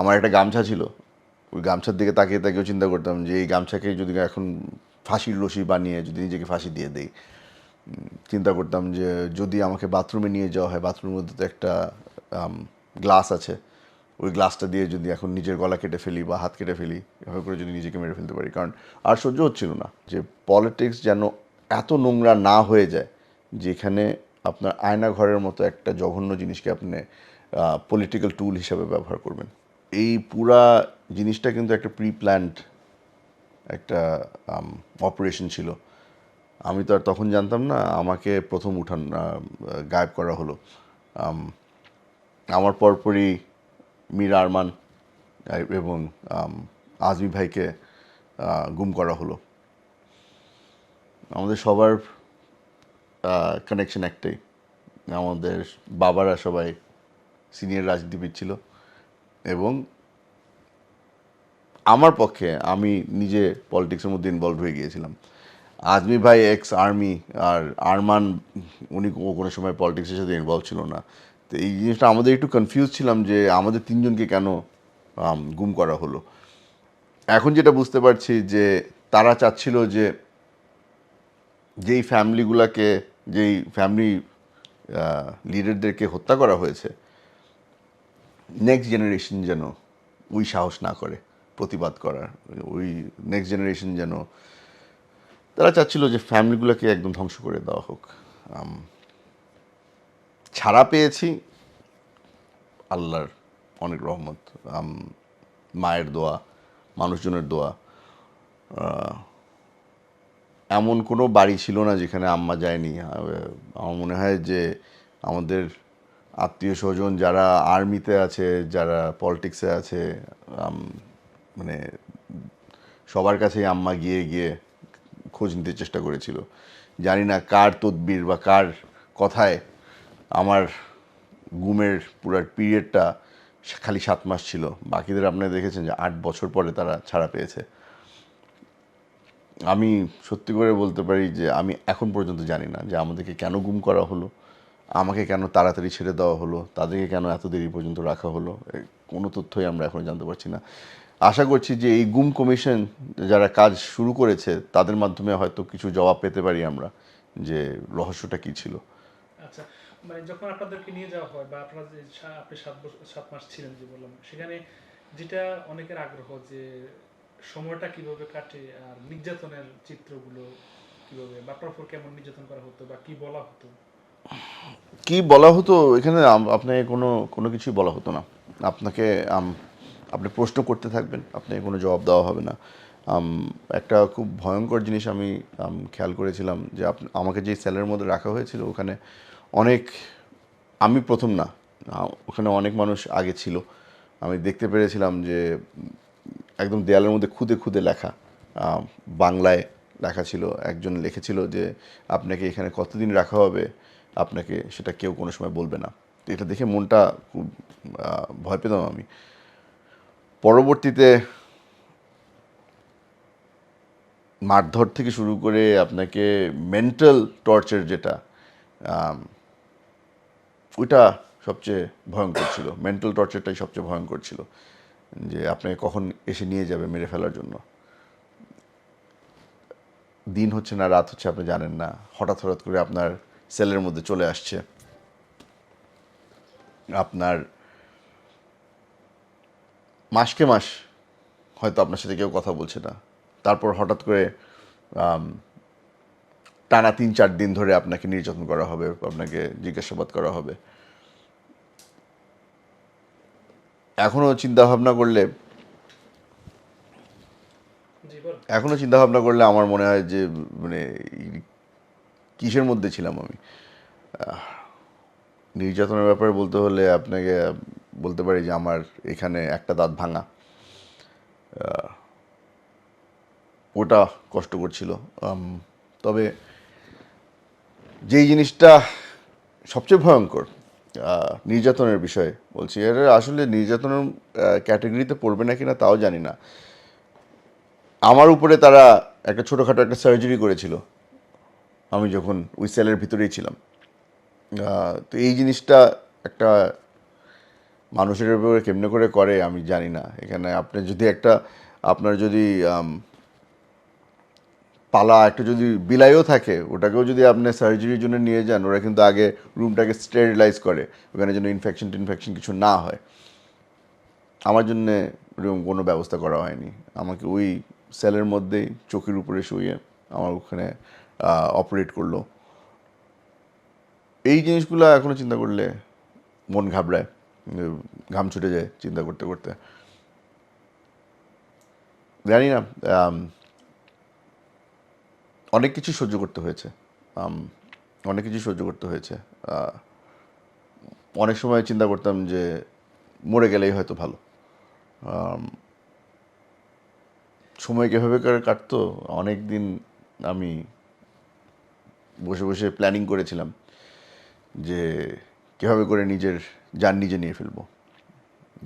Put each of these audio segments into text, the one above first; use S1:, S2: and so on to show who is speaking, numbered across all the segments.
S1: আমার একটা গামছা ছিল। ওই গামছার দিকে তাকিয়ে তাকিয়েও চিন্তা করতাম যে এই গামছাকে যদি এখন ফাঁসির রশি বানিয়ে যদি নিজেকে ফাঁসি দিয়ে দেই চিন্তা করতাম যে যদি আমাকে বাথরুমে নিয়ে যাওয়া হয়, বাথরুমের মধ্যে তো একটা গ্লাস আছে। ওই গ্লাসটা দিয়ে যদি এখন নিজের গলা কেটে ফেলি বা হাত কেটে ফেলি, এভাবে করে যদি নিজেকে মেরে ফেলতে পারি। কারণ আর সহ্য হচ্ছিল না যে পলিটিক্স যেন এত নোংরা না হয়ে যায়, যেখানে আপনার আয়না ঘরের মতো একটা জঘন্য জিনিসকে আপনি পলিটিক্যাল টুল হিসাবে ব্যবহার করবেন। এই পুরা জিনিসটা কিন্তু একটা প্রি প্ল্যান্ড একটা অপারেশন ছিল। আমি তো আর তখন জানতাম না, আমাকে প্রথম উঠান গায়েব করা হলো। আমার পরপরই মীর আরমান এবং আজমি ভাইকে গুম করা হলো। আমাদের সবার কানেকশন একটাই। আমাদের বাবারা সবাই সিনিয়র রাজনীতিবিদ ছিল এবং আমার পক্ষে আমি নিজে পলিটিক্সের মধ্যে ইনভলভ হয়ে গিয়েছিলাম। আজমি ভাই এক্স আর্মি আর আরমান, উনি কোনো সময় পলিটিক্সের সাথে ইনভলভ ছিল না। তো এই জিনিসটা আমাদের একটু কনফিউজ ছিলাম যে আমাদের তিনজনকে কেন গুম করা হলো। এখন যেটা বুঝতে পারছি যে তারা চাচ্ছিল যে যেই ফ্যামিলিগুলোকে যেই ফ্যামিলি লিডারদেরকে হত্যা করা হয়েছে নেক্সট জেনারেশন যেন ওই সাহস না করে, প্রতিবাদ করার, ওই নেক্সট জেনারেশন যেন, তারা চাচ্ছিল যে ফ্যামিলিগুলোকে একদম ধ্বংস করে দেওয়া হোক। ছাড়া পেয়েছি আল্লাহর অনেক রহমত মায়ের দোয়া, মানুষজনের দোয়া। এমন কোনো বাড়ি ছিল না যেখানে আম্মা যায়নি। আমার মনে হয় যে আমাদের আত্মীয় স্বজন যারা আর্মিতে আছে, যারা পলিটিক্সে আছে মানে সবার কাছেই আম্মা গিয়ে গিয়ে খোঁজ নিতে চেষ্টা করেছিল। জানি না কার তদবির বা কার কথায় আমার গুমের পুরো পিরিয়ডটা খালি সাত মাস ছিল। বাকিদের আপনারা দেখেছেন যে আট বছর পরে তারা ছাড়া পেয়েছে। আমি সত্যি করে বলতে পারি যে আমি এখন পর্যন্ত জানি না যে আমাদেরকে কেন গুম করা হলো। আমাকে কেন তাড়াতাড়ি ছেড়ে দেওয়া হলো? তাদেরকে কেন এত দেরি পর্যন্ত রাখা হলো? কোনো তথ্যই আমরা এখনও জানতে পারছি না। আশা করছি যে এই গুম কমিশন যারা কাজ শুরু করেছে, তাদের মাধ্যমে হয়তো কিছু জবাব পেতে পারি আমরা যে রহস্যটা কী ছিল।
S2: আচ্ছা মানে যখন আপনাদেরকে নিয়ে যাওয়া হয় বা আপনারা যে আপনি সাত সাত মাস ছিলেন যে বললাম, সেখানে যেটা অনেকের আগ্রহ যে সময়টা কীভাবে কাটে আর নির্যাতনের চিত্রগুলো কীভাবে, বা আপনার কেমন নির্যাতন করা হতো বা কি বলা হতো?
S1: কি বলা হতো? এখানে আপনাকে কোনো কোনো কিছুই বলা হতো না। আপনাকে আপনি প্রশ্ন করতে থাকবেন, আপনাকে কোনো জবাব দেওয়া হবে না। একটা খুব ভয়ঙ্কর জিনিস আমি খেয়াল করেছিলাম যে আমাকে যে সেলের মধ্যে রাখা হয়েছিল, ওখানে অনেক, আমি প্রথম না ওখানে অনেক মানুষ আগে ছিল। আমি দেখতে পেরেছিলাম যে, একদম দেয়ালের মধ্যে খুদে খুদে লেখা বাংলায় লেখা ছিল। একজন লিখেছিল যে, আপনাকে এখানে কতদিন রাখা হবে? আপনাকে সেটা কেউ কোনো সময় বলবে না। এটা দেখে মনটা খুব ভয় পেতাম আমি। পরবর্তীতে মারধর থেকে শুরু করে আপনাকে মেন্টাল টর্চার যেটা ওইটা সবচেয়ে ভয়ঙ্কর ছিল। মেন্টাল টর্চারটাই সবচেয়ে ভয়ঙ্কর ছিল। যে আপনাকে কখন এসে নিয়ে যাবে মেরে ফেলার জন্য। দিন হচ্ছে না, রাত হচ্ছে, আপনি জানেন না। হঠাৎ হঠাৎ করে আপনার সেলের মধ্যে চলে আসছে। আপনার মাসকে মাস হয়তো আপনার সাথে কেউ কথা বলছে না। তারপর হঠাৎ করে টানা তিন চার দিন ধরে আপনাকে নির্যাতন করা হবে আপনাকে জিজ্ঞাসাবাদ করা হবে। এখনও চিন্তা ভাবনা করলে এখনও চিন্তা ভাবনা করলে আমার মনে হয় যে মানে কিসের মধ্যে ছিলাম আমি? নির্যাতনের ব্যাপারে বলতে হলে আপনাকে বলতে পারি যে আমার এখানে একটা দাঁত ভাঙা। ওটা কষ্ট করছিল। তবে যেই জিনিসটা সবচেয়ে ভয়ঙ্কর নির্যাতনের বিষয়ে বলছি এটা আসলে নির্যাতনের ক্যাটাগরিতে পড়বে না কিনা তাও জানি না। আমার উপরে তারা একটা ছোটোখাটো একটা সার্জারি করেছিল। আমি যখন ওই সেলের ভিতরেই ছিলাম। তো এই জিনিসটা একটা মানুষের ব্যাপারে কেমনে করে করে আমি জানি না। এখানে আপনি যদি একটা, আপনার যদি পালা একটা যদি বিলাইও থাকে, ওটাকেও যদি আপনি সার্জারির জন্য নিয়ে যান, ওরা কিন্তু আগে রুমটাকে স্টেরিলাইজ করে, ওখানে যেন ইনফেকশন টিনফেকশন কিছু না হয়। আমার জন্য এরকম কোনো ব্যবস্থা করা হয়নি। আমাকে ওই সেলের মধ্যেই চোখের উপরে শুয়ে আমার ওখানে অপারেট করল। এই জিনিসগুলো এখনও চিন্তা করলে মন ঘাবড়ায় ঘাম ছুটে যায় চিন্তা করতে করতে। জানি না অনেক কিছু সহ্য করতে হয়েছে। অনেক কিছু সহ্য করতে হয়েছে। অনেক সময় চিন্তা করতাম যে মরে গেলেই হয়তো ভালো। সময় কীভাবে কাটতো অনেক দিন আমি বসে বসে প্ল্যানিং করেছিলাম যে কীভাবে করে নিজের যান নিজে নিয়ে ফেলব।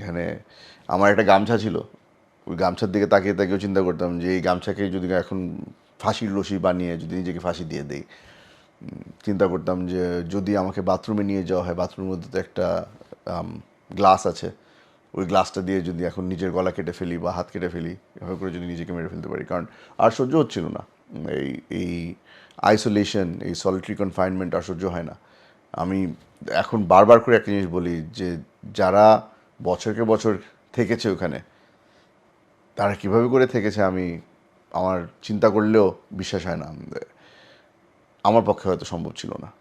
S1: এখানে আমার একটা গামছা ছিল, ওই গামছার দিকে তাকিয়ে তাকিয়েও চিন্তা করতাম যে এই গামছাকে যদি এখন ফাঁসির রশি বানিয়ে যদি নিজেকে ফাঁসি দিয়ে দেই চিন্তা করতাম যে যদি আমাকে বাথরুমে নিয়ে যাওয়া হয় বাথরুমের মধ্যে তো একটা গ্লাস আছে, ওই গ্লাসটা দিয়ে যদি এখন নিজের গলা কেটে ফেলি বা হাত কেটে ফেলি, এভাবে করে যদি নিজেকে মেরে ফেলতে পারি। কারণ আর সহ্য হচ্ছিল না। এই এই আইসোলেশন এই সলিটারি কনফাইনমেন্ট আর সহ্য হয় না। আমি এখন বারবার করে একটা জিনিস বলি যে যারা বছরকে বছর থেকেছে ওখানে তারা কীভাবে করে থেকেছে আমি আমার চিন্তা করলেও বিশ্বাস হয় না। আমার পক্ষে হয়তো সম্ভব ছিল না।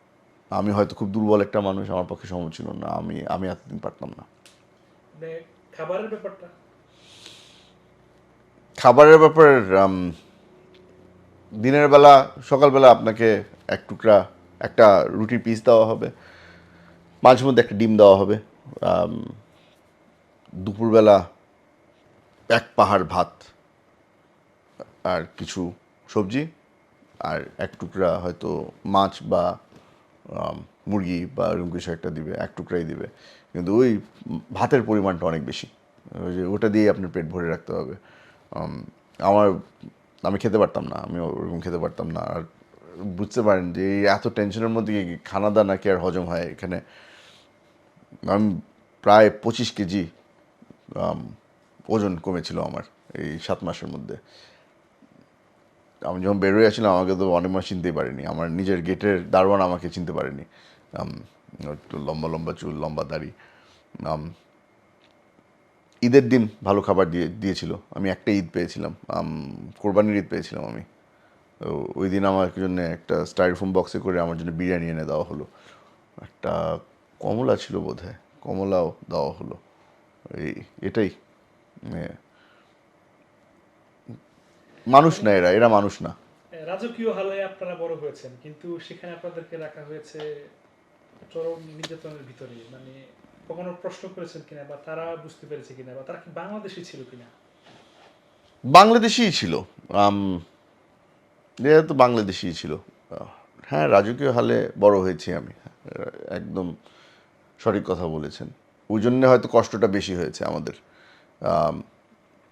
S1: আমি হয়তো খুব দুর্বল একটা মানুষ আমার পক্ষে সম্ভব ছিল না। আমি আমি এতদিন পারতাম না।
S2: খাবারের ব্যাপারটা?
S1: খাবারের ব্যাপার দিনের বেলা সকালবেলা আপনাকে এক টুকরা, একটা রুটির পিস দেওয়া হবে। মাঝে মধ্যে একটা ডিম দেওয়া হবে। দুপুরবেলা এক পাহাড় ভাত আর কিছু সবজি আর এক টুকরা হয়তো মাছ বা মুরগি বা এরকম কিছু একটা দিবে, এক টুকরাই দিবে। কিন্তু ওই ভাতের পরিমাণটা অনেক বেশি। ওই যে ওটা দিয়ে আপনার পেট ভরে রাখতে হবে। আমার আমি খেতে পারতাম না আমি ওরকম খেতে পারতাম না। আর বুঝতে পারেন যে এত টেনশনের মধ্যে খানা দানা কি আর হজম হয়? এখানে আমি প্রায় পঁচিশ কেজি ওজন কমেছিল আমার এই সাত মাসের মধ্যে। আমি যখন বেরোয় আসছিলাম, আমাকে তো অনেক মাস চিনতেই পারিনি। আমার নিজের গেটের দারোয়ান আমাকে চিনতে পারেনি। লম্বা লম্বা চুল, লম্বা দাড়ি। ঈদের দিন ভালো খাবার দিয়ে, দিয়েছিল। আমি একটা ঈদ পেয়েছিলাম কোরবানির ঈদ পেয়েছিলাম আমি। ওই দিন আমার জন্য একটা স্টাইরফোম বক্সে করে আমার জন্য বিরিয়ানি এনে দেওয়া হলো। একটা কমলা ছিল বোধ হয় কমলাও দেওয়া হলো। এই, এটাই মানে মানুষ না এরা এরা মানুষ না।
S2: রাজকীয় হালে আপনারা বড় হয়েছেন, কিন্তু সেখানে আপনাদেরকে রাখা হয়েছে চরম নির্যাতনের ভিতরে মানে কখনো প্রশ্ন করেছেন কিনা বা তারা বুঝতে পেরেছে কিনা বা তারা কি বাংলাদেশি ছিল কিনা?
S1: বাংলাদেশিই ছিল। এরা তো বাংলাদেশিই ছিল। হ্যাঁ রাজকীয় হালে বড় হয়েছি আমি। একদম সঠিক কথা বলেছেন। ওই জন্য হয়তো কষ্টটা বেশি হয়েছে আমাদের।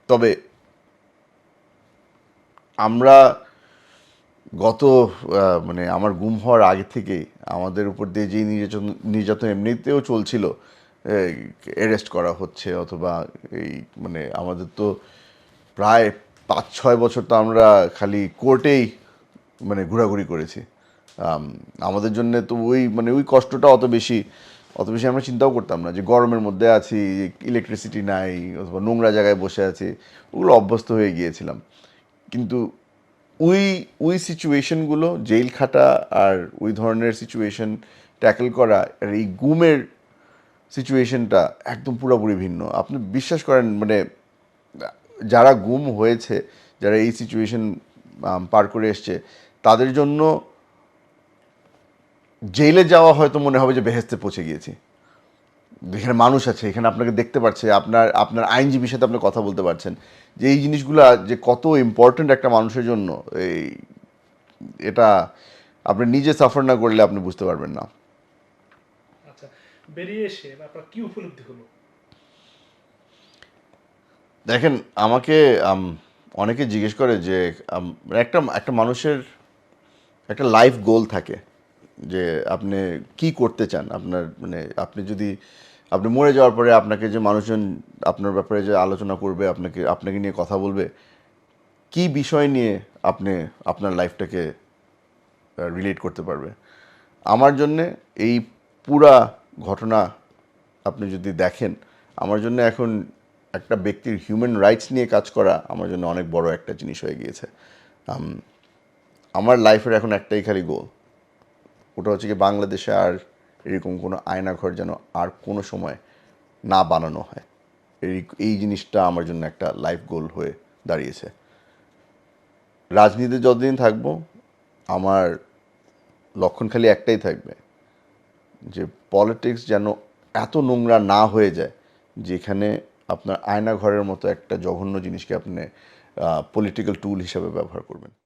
S1: তবে আমরা গত মানে আমার গুম হওয়ার আগে থেকেই আমাদের উপর দিয়ে যে নির্যাতন নির্যাতন এমনিতেও চলছিল অ্যারেস্ট করা হচ্ছে অথবা এই মানে আমাদের তো প্রায় পাঁচ, ছয় বছর তো আমরা খালি কোর্টেই মানে ঘোরাঘুরি করেছি। আমাদের জন্য তো ওই মানে ওই কষ্টটা অত বেশি অত বেশি আমরা চিন্তাও করতাম না যে গরমের মধ্যে আছি ইলেকট্রিসিটি নাই, অথবা নোংরা জায়গায় বসে আছি, ওগুলো অভ্যস্ত হয়ে গিয়েছিলাম। কিন্তু ওই ওই সিচুয়েশনগুলো জেল খাটা আর ওই ধরনের সিচুয়েশন ট্যাকেল করা আর এই গুমের সিচুয়েশনটা একদম পুরোপুরি ভিন্ন। আপনি বিশ্বাস করেন মানে যারা গুম হয়েছে, যারা এই সিচুয়েশন পার করে এসছে, তাদের জন্য জেলে যাওয়া হয়তো মনে হবে যে বেহেস্তে পৌঁছে গিয়েছি। এখানে মানুষ আছে, এখানে আপনাকে দেখতে পাচ্ছে আপনার আপনার আইনজীবীর সাথে আপনি কথা বলতে পারছেন। যে এই জিনিসগুলো যে কত ইম্পর্ট্যান্ট একটা মানুষের জন্য, এই, এটা আপনি নিজে সাফার না করলে আপনি বুঝতে পারবেন না।
S2: বেরিয়ে এসে আপনার কি উপলব্ধি হলো?
S1: দেখেন আমাকে অনেকে জিজ্ঞেস করে যে আম, একটা একটা মানুষের একটা লাইফ গোল থাকে যে আপনি কি করতে চান? আপনার মানে আপনি যদি আপনি মরে যাওয়ার পরে আপনাকে যে মানুষজন আপনার ব্যাপারে যে আলোচনা করবে আপনাকে আপনাকে নিয়ে কথা বলবে কি বিষয় নিয়ে আপনি আপনার লাইফটাকে রিলেট করতে পারবে? আমার জন্যে এই পুরা ঘটনা আপনি যদি দেখেন, আমার জন্য এখন একটা ব্যক্তির হিউম্যান রাইটস নিয়ে কাজ করা আমার জন্য অনেক বড় একটা জিনিস হয়ে গিয়েছে। আমার লাইফের এখন একটাই খালি গোল ওটা হচ্ছে কি বাংলাদেশে আর এরকম কোনো আয়নাঘর যেন আর কোনো সময় না বানানো হয়। এই এই জিনিসটা আমার জন্য একটা লাইফ গোল হয়ে দাঁড়িয়েছে। রাজনীতিতে যতদিন থাকব, আমার লক্ষণ খালি একটাই থাকবে। যে পলিটিক্স যেন এত নোংরা না হয়ে যায়, যেখানে আপনার আয়না ঘরের মতো একটা জঘন্য জিনিসকে আপনি পলিটিক্যাল টুল হিসাবে ব্যবহার করবেন।